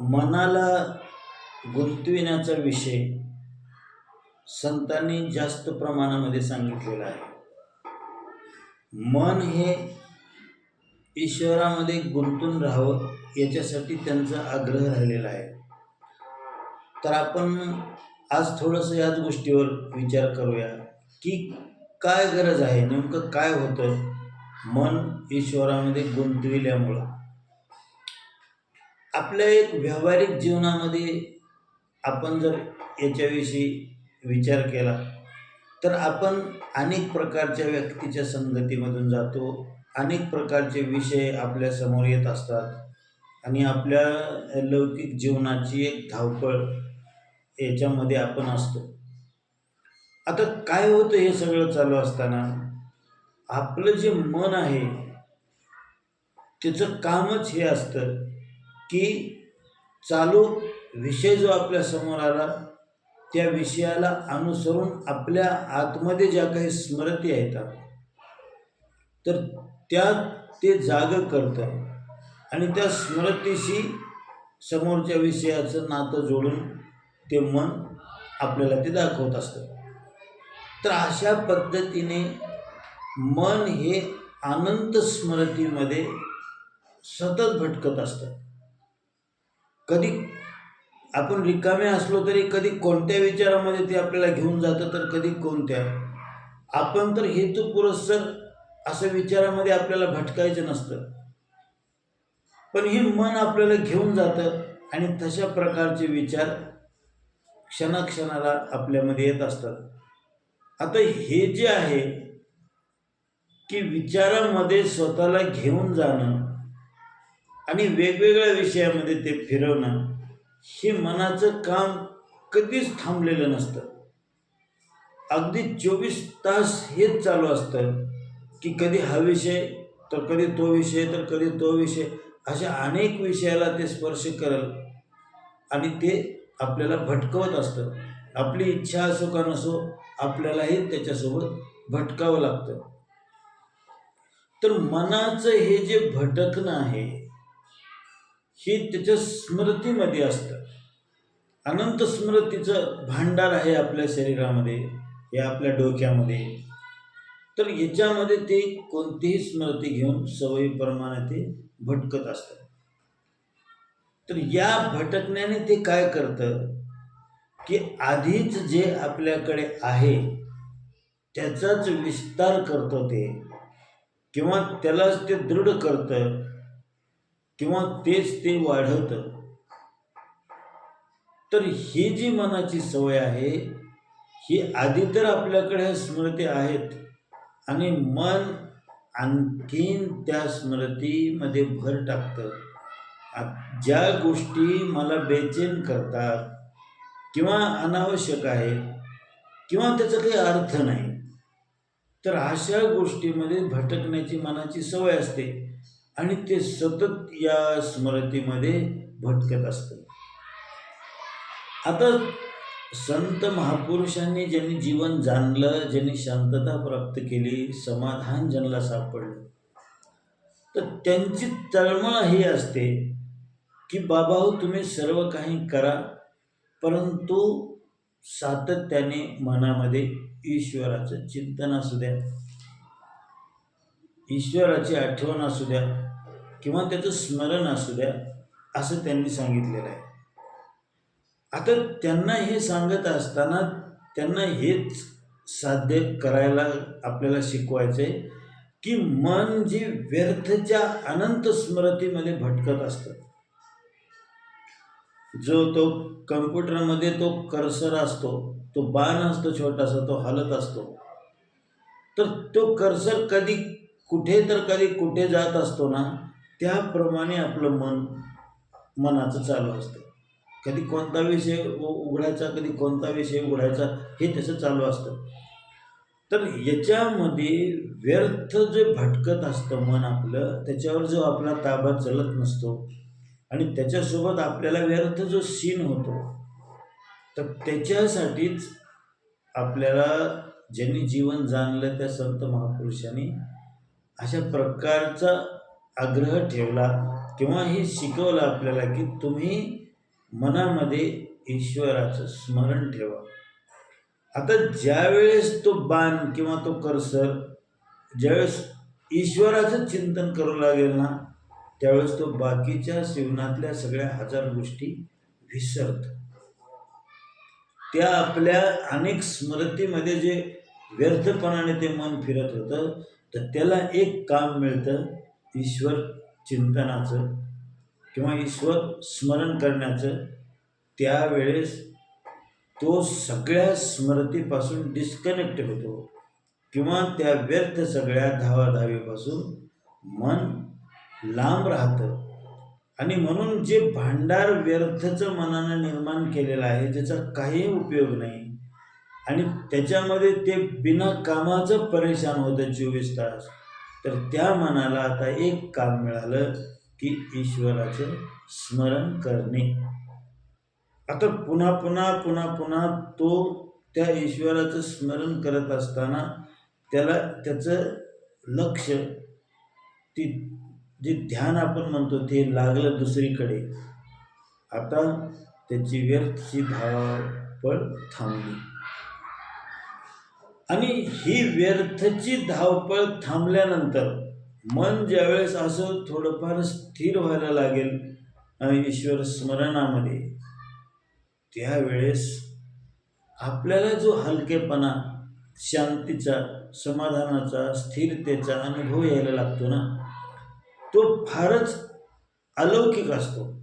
मनाला गुंतविण्याचा विषय संतांनी जास्त प्रमाणामध्ये सांगितलेला आहे. मन हे ईश्वरामध्ये गुंतून राहावं याच्यासाठी त्यांचा आग्रह राहिलेला आहे. तर आपण आज थोडंसं याच गोष्टीवर विचार करूया की काय गरज आहे नेमकं काय होतं मन ईश्वरामध्ये गुंतविल्यामुळं? आपल्या एक व्यावहारिक जीवनामध्ये आपण जर याच्याविषयी विचार केला तर आपण अनेक प्रकारच्या व्यक्तीच्या संगतीमधून जातो अनेक प्रकारचे विषय आपल्यासमोर येत असतात आणि आपल्या लौकिक जीवनाची एक धावपळ याच्यामध्ये आपण असतो. आता काय होतं हे सगळं चालू असताना आपलं जे मन आहे त्याचं कामच हे असतं. की चालू विषय जो आपल्यासमोर आला त्या विषयाला अनुसरून आपल्या आतमध्ये ज्या काही स्मृती आहेत तर त्या ते जाग करतं. आणि त्या स्मृतीशी समोरच्या विषयाचं नातं जोडून ते मन आपल्याला ते दाखवत असतं. तर अशा पद्धतीने मन हे अनंत स्मृतीमध्ये सतत भटकत असतं. कधी आपण रिकामे असलो तरी कधी कोणत्या विचारामध्ये ते आपल्याला घेऊन जातं तर कधी कोणत्या? आपण तर हेतू पुरस्सर असं विचारामध्ये आपल्याला भटकायचं नसतं. पण हे मन आपल्याला घेऊन जातं आणि तशा प्रकारचे विचार क्षणाक्षणाला आपल्यामध्ये येत असतात. आता हे जे आहे की विचारामध्ये स्वतःला घेऊन जाणं आणि वेगवेगळ्या विषयामध्ये ते फिरवणं हे मनाचं काम कधीच थांबलेलं नसतं. अगदी चोवीस तास हेच चालू असतं की कधी हा विषय तर कधी तो विषय तर कधी तो विषय अशा अनेक विषयाला ते स्पर्श करल आणि ते आपल्याला भटकवत असतं. आपली इच्छा असो का नसो आपल्यालाही त्याच्यासोबत भटकावं लागतं. तर मनाचं हे जे भटकणं आहे हे त्याच्या स्मृतीमध्ये असतं. अनंत स्मृतीचं भांडार आहे आपल्या शरीरामध्ये हे आपल्या डोक्यामध्ये. तर याच्यामध्ये ते कोणतीही स्मृती घेऊन सवयीप्रमाणे ते भटकत असतं तर या भटकण्याने ते काय करतं? की आधीच जे आपल्याकडे आहे त्याचाच विस्तार करतं ते किंवा त्यालाच ते दृढ करतं किंवा तेच ते वाढवतं. तर ही जी मनाची सवय आहे ही आधी तर आपल्याकडे ह्या स्मृती आहेत आणि मन आणखीन त्या स्मृतीमध्ये भर टाकतं. ज्या गोष्टी मला बेचैन करतात किंवा अनावश्यक आहेत किंवा त्याचा काही अर्थ नाही तर अशा गोष्टीमध्ये भटकण्याची मनाची सवय असते. आणि ते सतत या स्मृतीमध्ये भटकत असतं. आता संत महापुरुषांनी ज्यांनी जीवन जाणलं ज्यांनी शांतता प्राप्त केली समाधान ज्यांना सापडलं तर त्यांची तळमळ ही असते की बाबा हो तुम्ही सर्व काही करा परंतु सातत्याने मनामध्ये ईश्वराचं चिंतन असू द्या. ईश्वराची आठवण असू द्या किंवा त्याचं स्मरण असू द्या असं त्यांनी सांगितलेलं आहे. आता त्यांना हे सांगत असताना त्यांना हेच साध्य करायला आपल्याला शिकवायचं आहे की मन जे व्यर्थच्या अनंत स्मृतीमध्ये भटकत असतं. जो तो कम्प्युटरमध्ये तो कर्सर असतो तो बाण असतो छोटासा तो हलत असतो. तर तो कर्सर कधी कुठे तर कधी कुठे जात असतो ना त्याप्रमाणे आपलं मन मनाचं चालू असतं. कधी कोणता विषय उघडायचा कधी कोणता विषय उघडायचा हे त्याचं चालू असतं. तर याच्यामध्ये व्यर्थ जे भटकत असतं मन आपलं त्याच्यावर जो आपला ताबा चलत नसतो आणि त्याच्यासोबत आपल्याला व्यर्थ जो सीन होतो तर त्याच्यासाठीच आपल्याला ज्यांनी जीवन जाणलं त्या संत महापुरुषांनी अशा प्रकारचा आग्रह ठेवला किंवा हे शिकवलं आपल्याला की तुम्ही मनामध्ये ईश्वराचं स्मरण ठेवा. आता ज्यावेळेस तो बाण किंवा तो करसर ज्यावेळेस ईश्वराचं चिंतन करू लागेल ना त्यावेळेस तो बाकीच्या जीवनातल्या सगळ्या हजार गोष्टी विसरत. त्या आपल्या अनेक स्मृतीमध्ये जे व्यर्थपणाने ते मन फिरत होतं तर त्याला एक काम मिळतं ईश्वर चिंतनाचं किंवा ईश्वर स्मरण करण्याचं. त्यावेळेस तो सगळ्या स्मृतीपासून डिस्कनेक्ट होतो किंवा त्या व्यर्थ सगळ्या धावाधावीपासून मन लांब राहतं. आणि म्हणून जे भांडार व्यर्थचं मनानं निर्माण केलेलं आहे ज्याचा काही उपयोग नाही आणि त्याच्यामध्ये ते बिना कामाचं परेशान होतं चोवीस तास. तर त्या मनाला आता एक काम मिळालं की ईश्वराचं स्मरण करणे. आता पुन्हा पुन्हा पुन्हा पुन्हा तो त्या ईश्वराचं स्मरण करत असताना त्याला त्याचं लक्ष ती जे ध्यान आपण म्हणतो ते लागलं दुसरीकडे. आता त्याची व्यर्थची धावपळ थांबली. आणि ही व्यर्थची धावपळ थांबल्यानंतर मन ज्यावेळेस असं थोडंफार स्थिर व्हायला लागेल ईश्वर स्मरणामध्ये त्यावेळेस आपल्याला जो हलकेपणा शांतीचा समाधानाचा स्थिरतेचा अनुभव यायला लागतो ना तो फारच अलौकिक असतो.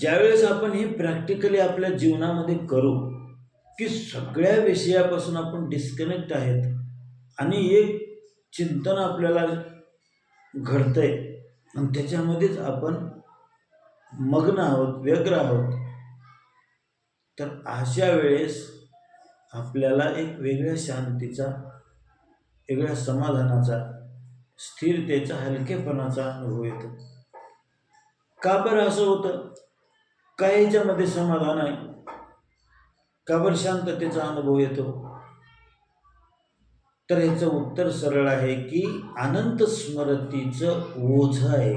ज्यावेळेस आपण हे प्रॅक्टिकली आपल्या जीवनामध्ये करू की सगळ्या विषयापासून आपण डिस्कनेक्ट आहेत आणि एक चिंतन आपल्याला घडतंय. आणि त्याच्यामध्येच आपण मग्न आहोत व्यग्र आहोत. तर अशा वेळेस आपल्याला एक वेगळ्या शांतीचा वेगळ्या समाधानाचा स्थिरतेचा हलकेपणाचा अनुभव येतो. का बरं असं होतं? का याच्यामध्ये समाधान आहे? का शांततेचा अनुभव येतो? तर ह्याचं उत्तर सरळ आहे की अनंत स्मृतीचं ओझ आहे.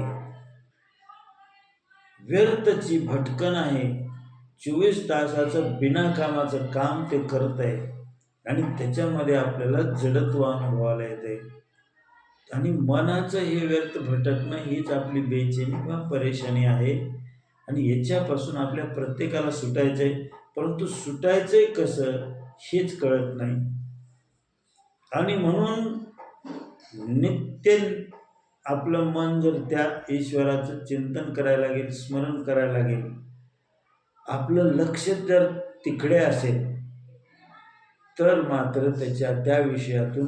व्यर्थची भटकन आहे. चोवीस तासाचं बिनाकामाचं काम ते करत आहे. आणि त्याच्यामध्ये आपल्याला जडत्व अनुभवायला येते. आणि मनाचं हे व्यर्थ भटकणं हीच आपली बेचैनी किंवा परेशानी आहे. आणि याच्यापासून आपल्या प्रत्येकाला सुटायचं आहे परंतु सुटायचंय कसं हेच कळत नाही. आणि म्हणून नित्य आपलं मन जर त्या ईश्वराचं चिंतन करायला लागेल स्मरण करायला लागेल आपलं लक्ष जर तिकडे असेल तर मात्र त्याच्या त्या विषयातून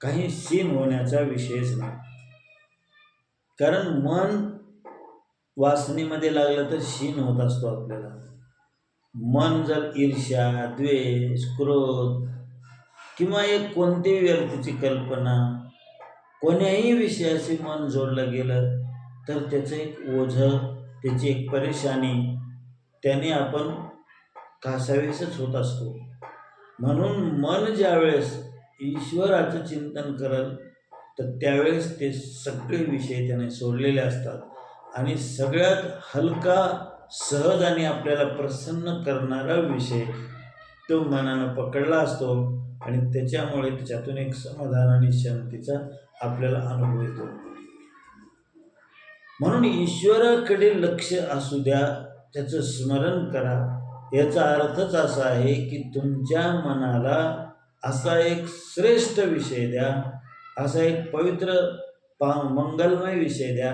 काही सीन होण्याचा विषयच नाही. कारण मन वासनेमध्ये लागलं तर शीन होत असतो आपल्याला. मन जर ईर्ष्या द्वेष क्रोध किंवा एक कोणतीही व्यर्थीची कल्पना कोण्याही विषयाशी मन जोडलं गेलं तर त्याचं एक ओझं त्याची एक परेशानी त्याने आपण कासावीसच होत असतो. म्हणून मन ज्यावेळेस ईश्वराचं चिंतन करल तर त्यावेळेस ते सगळे विषय त्याने सोडलेले असतात. आणि सगळ्यात हलका सहज आणि आपल्याला प्रसन्न करणारा विषय तो मनानं पकडला असतो आणि त्याच्यामुळे त्याच्यातून एक समाधान आणि शांतीचा आपल्याला अनुभव येतो. म्हणून ईश्वराकडे लक्ष असू द्या त्याचं स्मरण करा. याचा अर्थच असा आहे की तुमच्या मनाला असा एक श्रेष्ठ विषय द्या असा एक पवित्र पा मंगलमय विषय द्या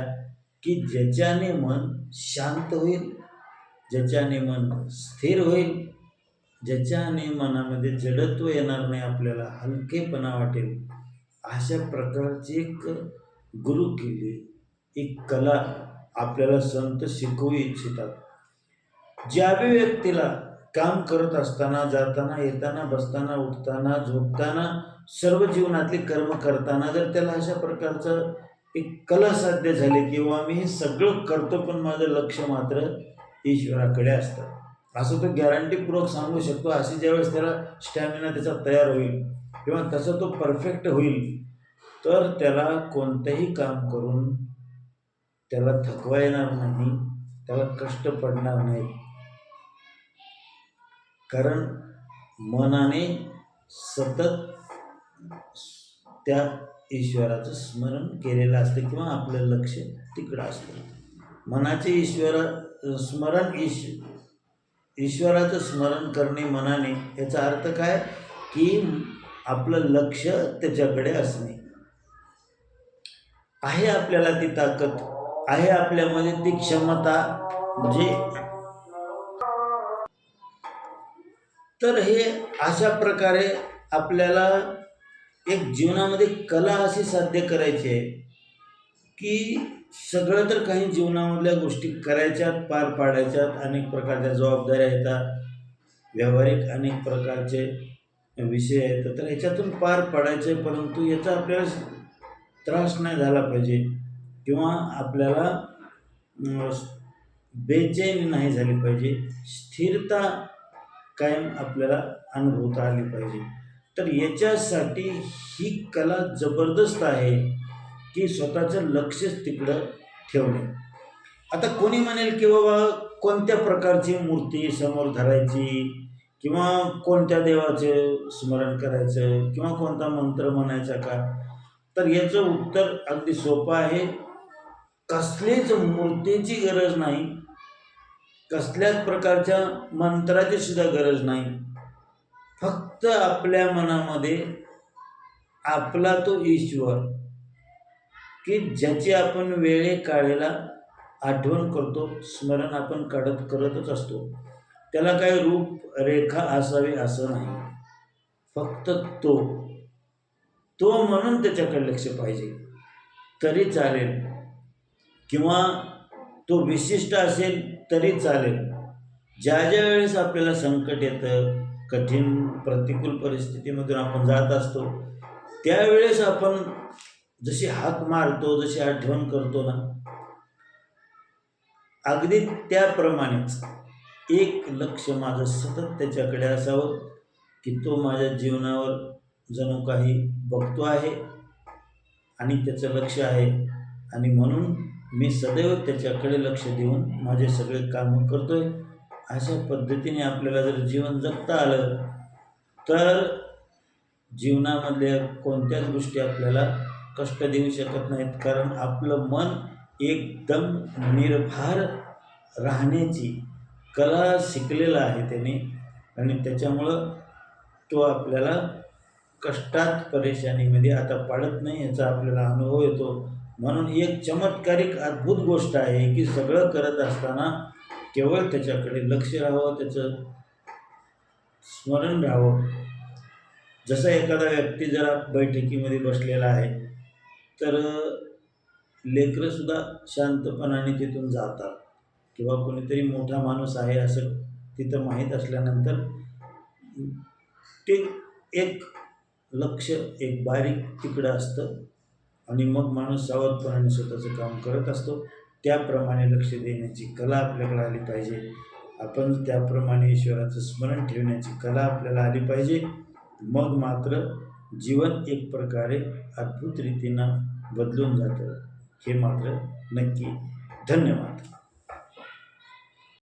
की ज्याच्याने मन शांत होईल. ज्याच्याने मन स्थिर होईल ज्याच्याने मनामध्ये जडत्व येणार नाही आपल्याला हलकेपणा वाटेल अशा प्रकारची एक गुरु केली एक कला आपल्याला संत शिकवू इच्छितात. ज्या व्यक्तीला काम करत असताना जाताना येताना बसताना उठताना झोपताना सर्व जीवनातले कर्म करताना जर त्याला अशा प्रकारचं एक कला साध्य झाली किंवा मी हे सगळं करतो पण माझं लक्ष मात्र ईश्वराकडे असतं असं तो गॅरंटीपूर्वक सांगू शकतो. अशी ज्यावेळेस त्याला स्टॅमिना त्याचा तयार होईल किंवा तसं तो परफेक्ट होईल तर त्याला कोणतंही काम करून त्याला थकवा येणार नाही त्याला कष्ट पडणार नाही कारण मनाने सतत त्या ईश्वराचं स्मरण केलेलं असतं किंवा आपलं लक्ष तिकडं असतं. मनाचे ईश्वर स्मरण ईश ईश्वराचं स्मरण करणे मनाने याचा अर्थ काय? की आपलं लक्ष त्याच्याकडे असणे. आहे आपल्याला ती ताकद आहे आपल्यामध्ये ती क्षमता म्हणजे तर हे अशा प्रकारे आपल्याला एक जीवनामध्ये कला अशी साध्य करायची आहे की सगळं तर काही जीवनामधल्या गोष्टी करायच्यात पार पाडायच्यात अनेक प्रकारच्या जबाबदाऱ्या येतात व्यावहारिक अनेक प्रकारचे विषय आहेत. तर ह्याच्यातून पार पाडायचे परंतु याचा आपल्याला त्रास नाही झाला पाहिजे किंवा आपल्याला बेचैनी नाही झाली पाहिजे. स्थिरता कायम आपल्याला अनुभवता आली पाहिजे. तर याच्यासाठी ही कला जबरदस्त आहे. की स्वतःचं लक्षच तिकडं ठेवणे. आता कोणी म्हणेल की बाबा कोणत्या प्रकारची मूर्ती समोर धरायची किंवा कोणत्या देवाचं स्मरण करायचं किंवा कोणता मंत्र म्हणायचा का? तर याचं उत्तर अगदी सोपं आहे. कसलीच मूर्तीची गरज नाही. कसल्याच प्रकारच्या मंत्राची सुद्धा गरज नाही. फक्त आपल्या मनामध्ये आपला तो ईश्वर की ज्याची आपण वेळे काळेला आठवण करतो स्मरण आपण काढत करतच असतो. त्याला काही रूप रेखा असावी असं नाही. फक्त तो तो म्हणून त्याच्याकडे लक्ष पाहिजे. तरी चालेल. किंवा तो विशिष्ट असेल तरी चालेल. ज्या ज्या वेळेस आपल्याला संकट येतं कठीण प्रतिकूल परिस्थितीमधून आपण जात असतो त्यावेळेस आपण जशी हाक मारतो जशी आठवण करतो ना अगदी त्याप्रमाणेच एक लक्ष माझं सतत त्याच्याकडे असावं की तो माझ्या जीवनावर जणू काही बघतो आहे आणि त्याचं लक्ष आहे. आणि म्हणून मी सदैव त्याच्याकडे लक्ष देऊन माझे सगळे कामं करतोय. अशा पद्धतीने आपल्याला जर जीवन जगता आलं तर जीवनामधल्या कोणत्याच गोष्टी आपल्याला कष्ट देऊ शकत नाहीत. कारण आपलं मन एकदम निर्भार राहण्याची कला शिकलेला आहे त्याने. आणि त्याच्यामुळं तो आपल्याला कष्टात परेशानीमध्ये आता पाडत नाही याचा आपल्याला अनुभव येतो. म्हणून एक चमत्कारिक अद्भुत गोष्ट आहे की सगळं करत असताना केवळ त्याच्याकडे लक्ष राहावं त्याचं स्मरण राहावं. जसं एखादा व्यक्ती जरा बैठकीमध्ये बसलेला आहे तर लेकरंसुद्धा शांतपणाने तिथून जातात. किंवा कोणीतरी मोठा माणूस आहे असं तिथं माहीत असल्यानंतर ते एक लक्ष एक बारीक तिकडं असतं. आणि मग माणूस सावधपणाने स्वतःचं काम करत असतो. त्याप्रमाणे लक्ष देण्याची कला आपल्याकडे आली पाहिजे. आपण त्याप्रमाणे ईश्वराचं स्मरण ठेवण्याची कला आपल्याला आली पाहिजे. मग मात्र जीवन एक प्रकारे अद्भुत रीतीनं बदलून जातं. हे मात्र नक्की. धन्यवाद.